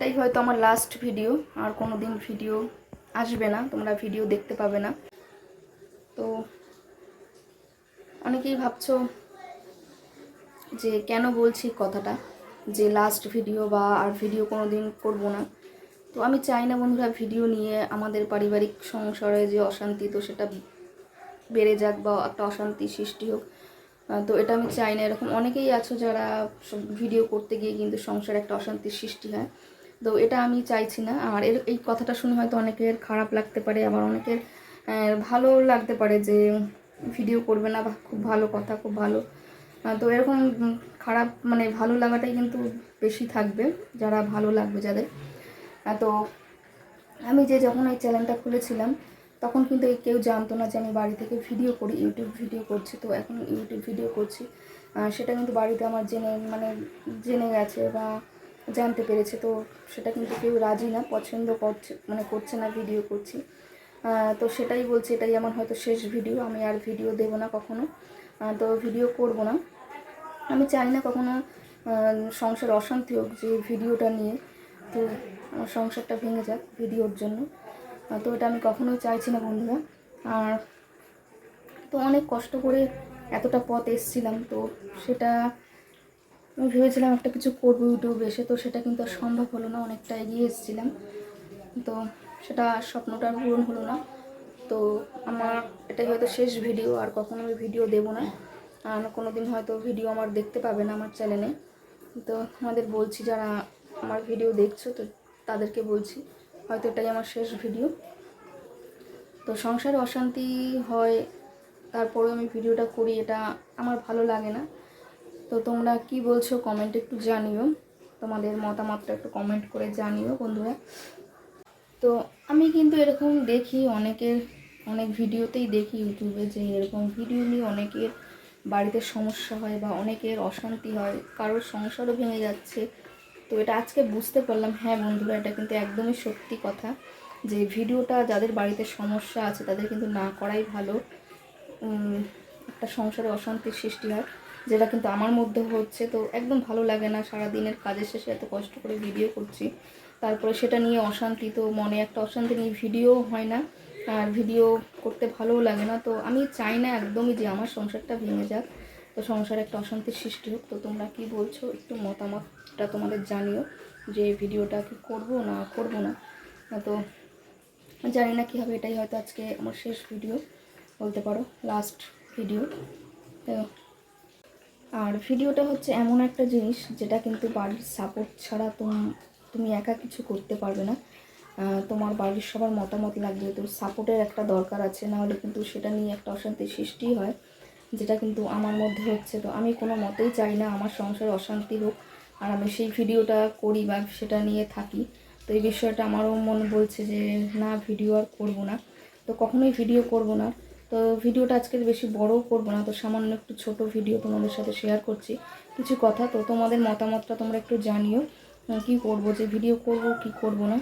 এটাই হয়তো আমার লাস্ট ভিডিও আর কোনো দিন ভিডিও আসবে না, তোমরা ভিডিও দেখতে পাবে না। তো অনেকেই ভাবছ যে কেন বলছি কথাটা, যে লাস্ট ভিডিও বা আর ভিডিও কোনো দিন করব না। তো আমি চাই না বন্ধুরা ভিডিও নিয়ে আমাদের পারিবারিক সংসারে যে অশান্তি, তো সেটা বেড়ে যাক বা একটা অশান্তি সৃষ্টি হোক। তো এটা আমি চাই না। এরকম অনেকেই আছো যারা ভিডিও করতে গিয়ে কিন্তু সংসারে একটা অশান্তির সৃষ্টি হয়। তো এটা আমি চাইছি না। আর এর, এই কথাটা শুনে হয়তো অনেকের খারাপ লাগতে পারে, আবার অনেকের ভালো লাগতে পারে যে ভিডিও করবে না, বা খুব ভালো কথা, খুব ভালো। তো এরকম খারাপ মানে ভালো লাগাটাই কিন্তু বেশি থাকবে, যারা ভালো লাগবে যাদের। তো আমি যে যখন এই চ্যানেলটা খুলেছিলাম, তখন কিন্তু কেউ জানতো না যে আমি বাড়ি থেকে ভিডিও করি, ইউটিউব ভিডিও করছি, তো এখন ইউটিউব ভিডিও করছি। সেটা কিন্তু বাড়িতে আমার জেনে মানে জেনে গেছে, বা জানতে পেরেছে, তো সেটা কিন্তু কেউ রাজি না, পছন্দ করছে মানে করছে না ভিডিও করছি। তো সেটাই বলছি, এটাই আমার হয়তো শেষ ভিডিও আমি আর ভিডিও দেবো না কখনো। তো ভিডিও করব না। আমি চাই না কখনো সংসার অশান্তি হোক যে ভিডিওটা নিয়ে। তো আমার সংসারটা ভেঙে যাক ভিডিওর জন্য। তো এটা আমি কখনোই চাইছি না বন্ধুরা। আর তো অনেক কষ্ট করে এতটা পথ এসছিলাম, তো সেটা আমি ভেবেছিলাম একটা কিছু করব ইউটিউবে এসে তো সেটা কিন্তু আর সম্ভব হলো না, অনেকটা এগিয়ে এসেছিলাম। তো সেটা স্বপ্নটা পূরণ হলো না। তো আমার এটাই হয়তো শেষ ভিডিও, আর কখনো আমি ভিডিও দেবো না। আর কোনো দিন হয়তো ভিডিও আমার দেখতে পাবে না আমার চ্যানেলে। তো আমাদের বলছি, যারা আমার ভিডিও দেখছ, তো তাদেরকে বলছি, হয়তো এটাই আমার শেষ ভিডিও। তো সংসারে অশান্তি হয়, তারপরেও আমি ভিডিওটা করি, এটা আমার ভালো লাগে না। তো তোমরা কি বলছো কমেন্ট একটু জানিও। তোমাদের মতামতটা একটু কমেন্ট করে জানিও বন্ধুরা। তো আমি কিন্তু এরকম দেখি অনেকের, অনেক ভিডিওতেই দেখি ইউটিউবে যে এরকম ভিডিও নিয়ে অনেকের বাড়িতে সমস্যা হয় বা অনেকের অশান্তি হয়, কারোর সংসারও ভেঙে যাচ্ছে। তো এটা আজকে বুঝতে পারলাম হ্যাঁ বন্ধুরা, এটা কিন্তু একদমই সত্যি কথা যে ভিডিওটা যাদের বাড়িতে সমস্যা আছে তাদের কিন্তু না করাই ভালো। একটা সংসারে অশান্তির সৃষ্টি হয়। যেটা কিন্তু আমার মধ্যে হচ্ছে, তো একদম ভালো লাগে না। সারা দিনের কাজের শেষে এত কষ্ট করে ভিডিও করছি। তারপরে সেটা নিয়ে অশান্তি, তো মনে একটা অশান্তি নিয়ে ভিডিও হয় না। আর ভিডিও করতে ভালোও লাগে না। তো আমি চাই না একদমই যে আমার সংসারটা ভেঙে যাক। তো সংসারে একটা অশান্তির সৃষ্টি হোক। তো তোমরা কি বলছো? একটু মতামতটা তোমাদের জানিও যে ভিডিওটা কি করব না করব না। তো জানি না কী হবে এটাই হয়তো আজকে আমার শেষ ভিডিও বলতে পারো লাস্ট ভিডিও তো আর ভিডিওটা হচ্ছে এমন একটা জিনিস যেটা কিন্তু বাড়ির সাপোর্ট ছাড়া তুম, তুমি একা কিছু করতে পারবে না। তোমার বাড়ির সবার মতামত লাগবে তো সাপোর্টের একটা দরকার আছে, নাহলে কিন্তু সেটা নিয়ে একটা অশান্তির সৃষ্টি হয়, যেটা কিন্তু আমার মধ্যে হচ্ছে। তো আমি কোনো মতেই চাই না আমার সংসারে অশান্তি হোক, আর আমি সেই ভিডিওটা করি বা সেটা নিয়ে থাকি। তো এই বিষয়টা আমারও মন বলছে যে, না, ভিডিও আর করব না। তো কখনোই ভিডিও করব না। তো ভিডিওটা আজকে বেশি বড়ও করব না, তো সামান্য একটু ছোট ভিডিও তোমাদের সাথে শেয়ার করছি। কিছু কথা তো তোমাদের মতামতটা তোমরা একটু জানিও কি করব, যে ভিডিও করব, কি করব না।